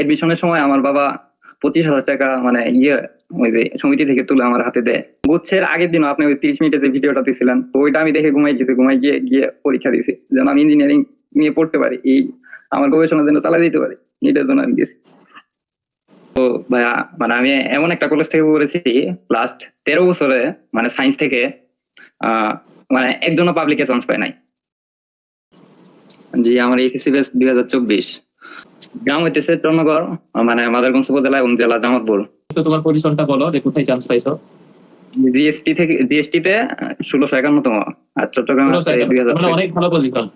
এডমিশনের সময় আমার বাবা পঁচিশ হাজার টাকা মানে ইয়ে ওই যে সমিতি থেকে তুলে আমার হাতে দেয়। গুচ্ছের আগের দিন আপনি ওই তিরিশ মিনিটের যে ভিডিওটা দিয়েছিলেন তো ওইটা আমি দেখে ঘুমাই গেছি, ঘুমাই গিয়ে গিয়ে পরীক্ষা দিয়েছি, যেন আমি ইঞ্জিনিয়ারিং নিয়ে পড়তে পারি, এই আমার গবেষণার জন্য চালাই দিতে পারি, এটার জন্য আমি গেছি। তো ভাইয়া মানে আমি এমন একটা কলেজ থেকে পড়েছি লাস্ট তেরো বছরে মানে সায়েন্স থেকে মানে একজনও পাবলিকে চান্স পায় নাই। জি, আমার এইচএসসি বেস দুই হাজার চব্বিশ। গ্রাম হইতেছে চন্নগড় মানে মাদারগঞ্জ উপজেলা এবং জেলা জামাতপুর। তো তোমার বলো যে কোথায় চান্স পাইছো? জিএসটি থেকে জিএসটি তে ষোলোশো একান্নতম আর চট্টগ্রাম মানে অনেক ভালো পজিশন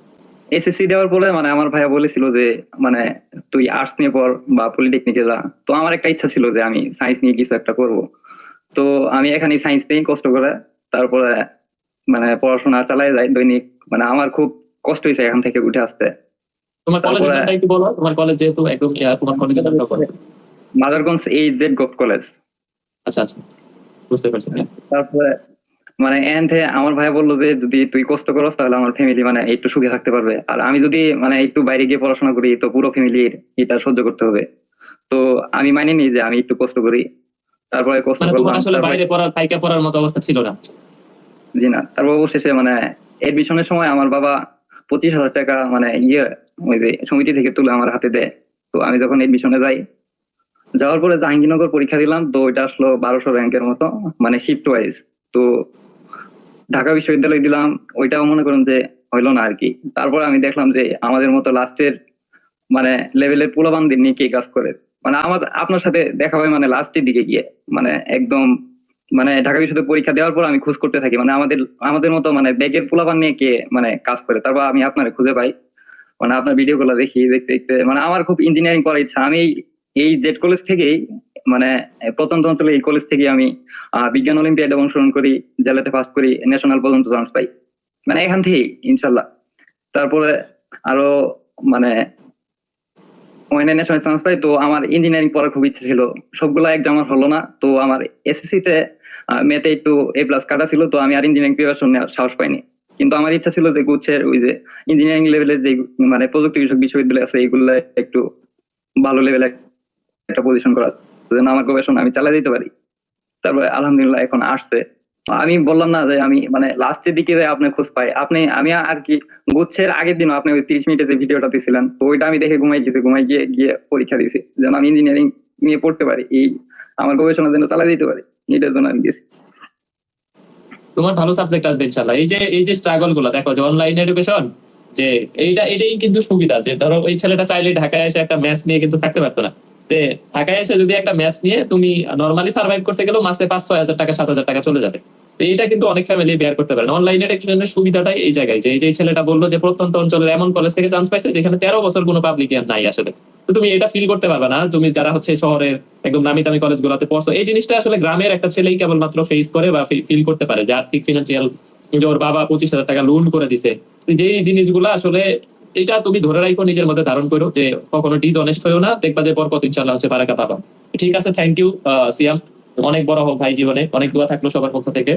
এসএসসি দেওয়ার পরে মানে আমার ভাইয়া বলেছিল যে মানে তুই আর্টস নিয়ে পড় বা পলিটেকনিকে যা। তো আমার একটা ইচ্ছা ছিল যে আমি সায়েন্স নিয়ে কিছু একটা করব। তো আমি এখানে সায়েন্স নিয়েই কষ্ট করে তারপরে মানে পড়াশোনা চালাই যাই দৈনিক। মানে আমার খুব কষ্ট হয়েছে এখান থেকে উঠে আসতে। তোমার তারপরে- নামটা একটু বলো। তোমার কলেজ যেহেতু একদম তোমার কলেজের নামটা বলো। মাদারগঞ্জ জেড গভ কলেজ আচ্ছা আচ্ছা। বুঝতে পারছি। তারপরে মানে এন্ড আমার ভাই বলল যে যদি তুই কষ্ট করস তাহলে আমার ফ্যামিলি মানে একটু সুখে থাকতে পারবে। আর আমি যদি মানে একটু বাইরে গিয়ে পড়াশোনা করি তো পুরো ফ্যামিলির এটা সহ্য করতে হবে। তো আমি মানি নি যে আমি একটু কষ্ট করি। তারপরে কষ্ট মানে করলাম আসলে বাইরে পড়ার পাইকা পড়ার মতো অবস্থা ছিল না? জি না। তারপর অবশেষে মানে এডমিশনের সময় আমার বাবা পঁচিশ হাজার টাকা মানে ইয়ে ওই যে সমিতি থেকে তুলে আমার হাতে দেয়। তো আমি যখন এডমিশনে যাই, যাওয়ার পরে জাহাঙ্গীরনগর পরীক্ষা দিলাম, তো ওইটা আসলো বারোশো র্যাঙ্কের মতো মানে শিফট ওয়াইজ তো ঢাকা বিশ্ববিদ্যালয় দিলাম, ওইটাও মনে করেন যে হইল না আর কি তারপর আমি দেখলাম যে আমাদের মতো লাস্টের মানে লেভেলের পোলাবানদের নিয়ে কে কাজ করে? মানে আমার, আপনার সাথে দেখা হয় মানে লাস্টের দিকে গিয়ে। মানে একদম মানে ঢাকা বিশ্ববিদ্যালয় পরীক্ষা দেওয়ার পর আমি খোঁজ করতে থাকি। মানে আমাদের আমাদের মতো মানে ব্যাগের পোলাবান নিয়ে কে মানে কাজ করে? তারপর আমি আপনার খুঁজে পাই। মানে আপনার ভিডিও গুলো দেখি, দেখতে দেখতে মানে আমার খুব ইঞ্জিনিয়ারিং করার ইচ্ছা। আমি এই- জেড কলেজ থেকেই মানে প্রত্যন্ত অঞ্চলে এই কলেজ থেকে আমি বিজ্ঞান অলিম্পিয়াডে অংশগ্রহণ করি, জেলাতে ফার্স্ট করি ন্যাশনাল পর্যন্ত চান্স পাই। মানে এখান থেকেই ইনশাল্লাহ তারপরে আরও মানে ওয়াইনে ন্যাশনাল চান্স পাই, তো আমার ইঞ্জিনিয়ারিং পড়ার খুব ইচ্ছে ছিল। সবগুলা এক্সাম আমার হলো না, তো আমার এসএসসি তে মেতে একটু এ প্লাস কাটা ছিল, তো আমি আর ইঞ্জিনিয়ারিং প্রিপারেশন নেওয়ার সাহস পাইনি। কিন্তু আমার ইচ্ছা ছিল যে গুচ্ছের ওই যে ইঞ্জিনিয়ারিং লেভেলের যে মানে প্রযুক্তি বিষয়ক বিশ্ববিদ্যালয় আছে এইগুলো একটু ভালো লেভেলে একটা পজিশন করা যেন আমার গবেষণা আমি চালাই দিতে পারি। তারপরে আলহামদুলিল্লাহ এখন আসছে। আমি বললাম না যে আমি মানে লাস্টের দিকে আপনি খোঁজ পাই, আপনি, আমি আর কি গুচ্ছের আগের দিন আপনি ওই তিরিশ মিনিটে যে ভিডিওটা দিয়েছিলেন তো ওইটা আমি দেখে ঘুমাই গেছি, ঘুমাই গিয়ে গিয়ে পরীক্ষা দিয়েছি, যেন আমি ইঞ্জিনিয়ারিং নিয়ে পড়তে পারি, এই আমার গবেষণার জন্য চালাই দিতে পারি, এটার জন্য আমি গেছি। তোমার ভালো সাবজেক্ট আসবে ইনশাল্লাহ এই যে এই যে স্ট্রাগলগুলো, দেখো যে অনলাইন এডুকেশন যে এইটা, এটাই কিন্তু সুবিধা, যে ধরো ওই ছেলেটা চাইলে ঢাকায় এসে একটা ম্যাথ নিয়ে কিন্তু থাকতে পারতো না। ঢাকায় এসে যদি একটা ম্যাথ নিয়ে তুমি সার্ভাইভ করতে গেলেও মাসে পাঁচ, ছয় হাজার টাকা, সাত হাজার টাকা চলে যাবে। এইটা কিন্তু অনেক ফ্যামিলি বেয়ার করতে পারে অনলাইন এডুকেশনের সুবিধাটাই এই জায়গায়, যে এই ছেলেটা বলল যে প্রত্যন্ত অঞ্চলের এমন কলেজ থেকে চান্স পাইছে যেখানে তেরো বছর কোনো পাবলিক নাই আসলে। তো তুমি এটা ফিল করতে পারবে না। তুমি যারা হচ্ছে শহরের একদম নামি দামি কলেজ গুলাতে পড়ছো। এই জিনিসটা আসলে গ্রামের একটা ছেলেই কেবলমাত্র ফেস করে বা ফিল করতে পারে যে আর্থিক ফিনান্সিয়াল যে ওর বাবা পঁচিশ হাজার টাকা লোন করে দিছে। যে জিনিসগুলো আসলে এটা তুমি ধরে রাখো, নিজের মধ্যে ধারণ করো যে কখনো ডিসঅনেস্ট হয়েও না, দেখবা যে বরকত ইনশাল্লাহ হচ্ছে বারাকা পাবা। ঠিক আছে থ্যাংক ইউ সিয়াম। অনেক বড় হোক ভাই জীবনে, অনেক দোয়া থাকল সবার পক্ষ থেকে।